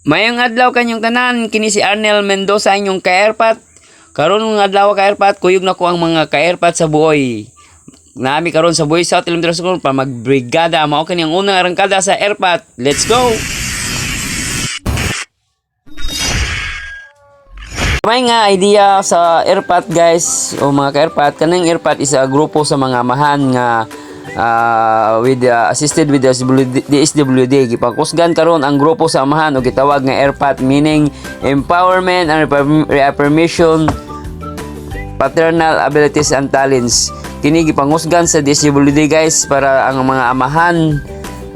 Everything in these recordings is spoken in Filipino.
Mayong adlaw kanyong tanan kini si Arnel Mendoza inyong ka-airpat. Karon ng adlaw ka-airpat kuyog na ko ang mga ka-airpat sa buoy. Nami karon sa buoy South Ilim School para magbrigada mao kani ang unang arangkada sa airpat. Let's go. May nga idea sa airpat guys o mga ka-airpat kanang airpat is a grupo sa mga amahan nga ah, with uh, assisted with the SWD, DSWD gipakusgan karon ang grupo sa amahan o gitawag nga airpat meaning empowerment and reaffirm- reaffirmation paternal abilities and talents. Kini gipangusgan sa DSWD guys para ang mga amahan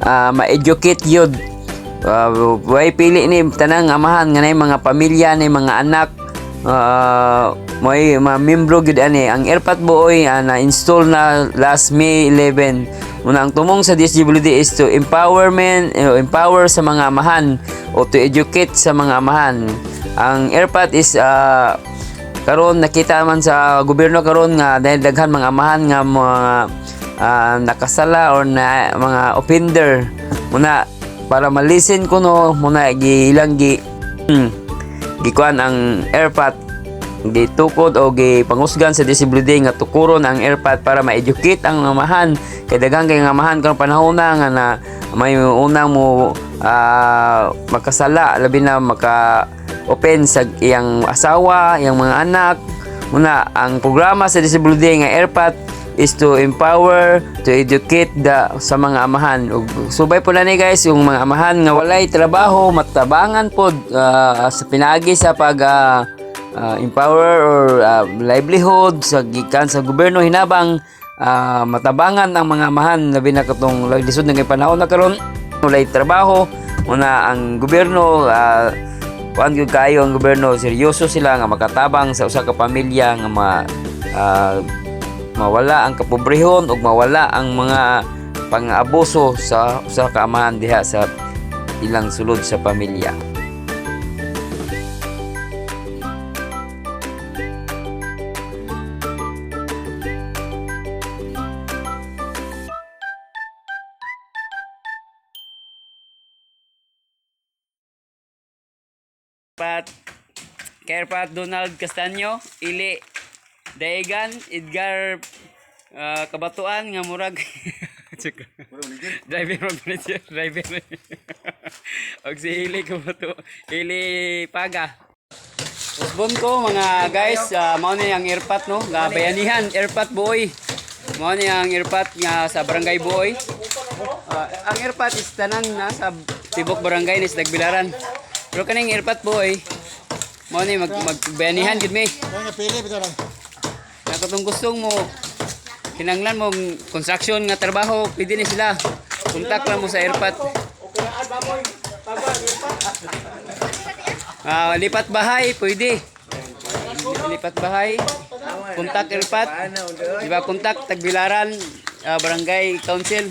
ah, ma-educate yun. Uh, way pili ni tanang amahan nga mga pamilya ni mga anak uh, may membro gid ani. Ang airpat buoy ah, na install na last May 11 Una ang tumong sa DSWD is to empowerment eh, empower sa mga amahan o to educate sa mga amahan. Ang airpat is ah, karon nakita man sa gobyerno karon nga dahil daghan mga amahan nga mga ah, nakasala or na mga offender. Muna para malisen ko no muna gilang gi hmm, gikuan ang airpat gitukod o gipangusgan sa DSWD nga tukuron ang airpat para ma-educate ang amahan kay daghan kay amahan karong panahon na nga na may unang mo ah, makasala labi na maka open sa iyang asawa, iyang mga anak. Muna, ang programa sa DSWD nga airpat is to empower, to educate the, sa mga amahan. Ug subay po na ni guys, yung mga amahan nga walay trabaho, matabangan po ah, sa pinagi sa pag ah, ah, empower or ah, livelihood sa gikan sa gobyerno hinabang ah, matabangan ang mga amahan labi na katong lisod nga panahon na karon walay trabaho una ang gobyerno ah, kuan gyud ang gobyerno seryoso sila nga makatabang sa usa ka pamilya nga ma ah, mawala ang kapobrehon ug mawala ang mga pang-abuso sa usa ka amahan diha sa ilang sulod sa pamilya. Pat Kerpat Donald Castaño, Ili Daegan, Edgar ah, Kabatuan nga murag driver mag manager, driver. Og si Ili Kabato, Ili Paga. Usbon ko mga guys, ah, mao ni ang airpat no, nga bayanihan airpat boy. Mao ni ang airpat nga sa barangay boy. Ah, ang airpat is tanan na sa tibok barangay ni Dagbilaran. Pero kaning airpat boy, mao ni mag magbayanihan gid mi. Pili, bitaw lang. Katong gustong mo kinanglan mo construction nga trabaho, pwede ni sila. Kontak lang mo sa airpat. Ah, lipat bahay, pwede. Lipat bahay. Kontak airpat. Di ba kontak Tagbilaran ah, Barangay Council.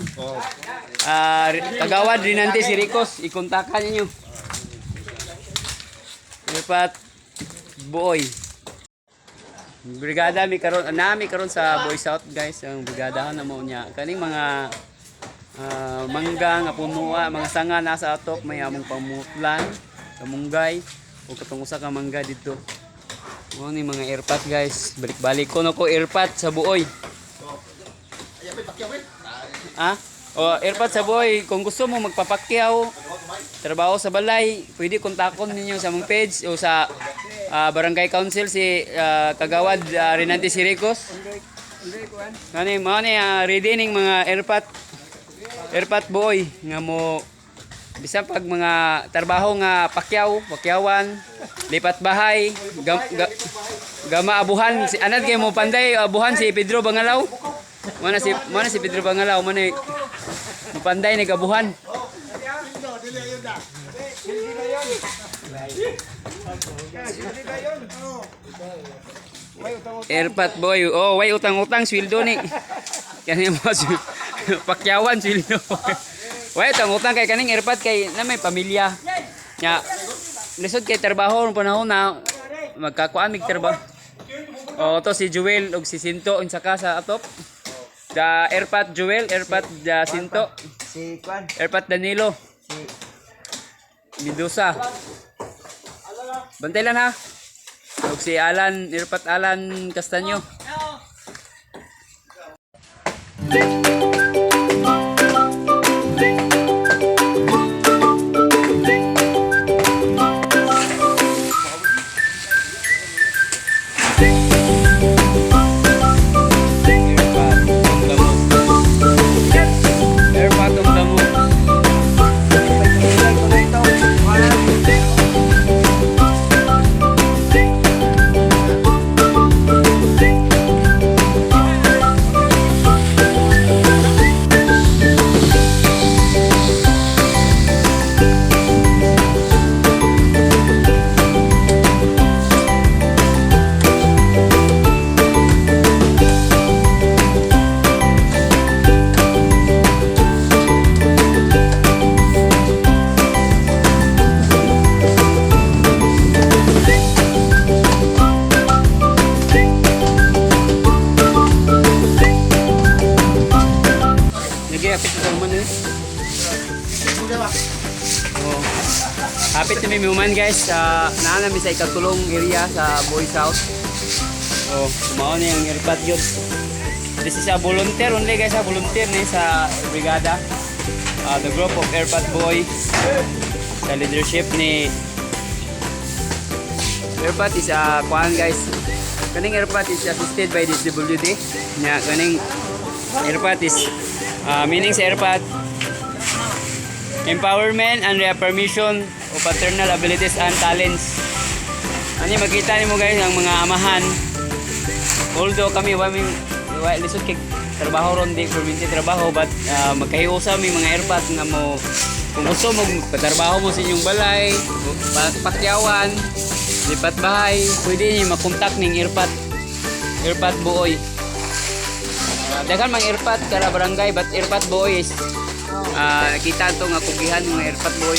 Ah, ri- Kagawad Rinante si Ricos, ikontakan ninyo. Airpat Boy. Brigada mi karon nami karon sa Boy South guys. Ang brigadahan na mo niya. Kaning mga ah, mangga nga punuan mga sanga nasa atop may among pamutlan kamunggay o katong usa ka mangga dito. Mo ni mga airpat guys. Balik-balik ko na ko airpat sa buoy. Ah o airpat sa buoy. Kung gusto mo magpapakyaw trabaho sa balay pwede kontakon ninyo sa mong page o sa ah, barangay council si ah, kagawad uh, Renante Siricos Kani mo ni ah, ready ning mga airpat airpat boy nga mo bisa pag mga trabaho nga pakyaw, pakyawan, lipat bahay, gam, ga, gama abuhan, si anad kay mo panday abuhan si Pedro Bangalaw. Mana si mana si Pedro Bangalaw man ni panday ni kabuhan. Airpat boy. Oh, way utang-utang sweldo ni. Kani mo pakyawan sweldo. way utang-utang kay kaning airpat kay na may pamilya. Nya lisod kay trabaho nung panahon na magkakuan mig trabaho. Oh, to si Joel ug si Sinto unsa ka sa atop. Da airpat Joel, airpat da Sinto, Si Kwan, airpat Danilo. si Medusa. Bantay lang ha. Huwag si Alan, Irpat Alan Castanyo. Irpat, May muman guys sa naanami sa ikatulong area sa Boys House. Oh, kumao na yung airpot yun. This is a volunteer only guys, a volunteer ni sa brigada. Uh, the group of airpot boy sa leadership ni airpot is a kuan guys. Kaning airpot is assisted by this WD. Nya kaning airpot is uh, meaning sa airpot empowerment and reaffirmation of paternal abilities and talents. Ani makita nimo guys ang mga amahan. Although kami wa mi wa lisod kay trabaho ron di permanente trabaho but uh, magkahiusa mi mga airpot nga mo kung gusto mo patrabaho mo sa inyong balay, pa- pakyawan, lipat bahay, pwede niyo makontak ning airpot airpot buoy. Uh, daghan mang airpot kara barangay but airpot buoy is Ah, kita to nga kugihan ng airpot boy.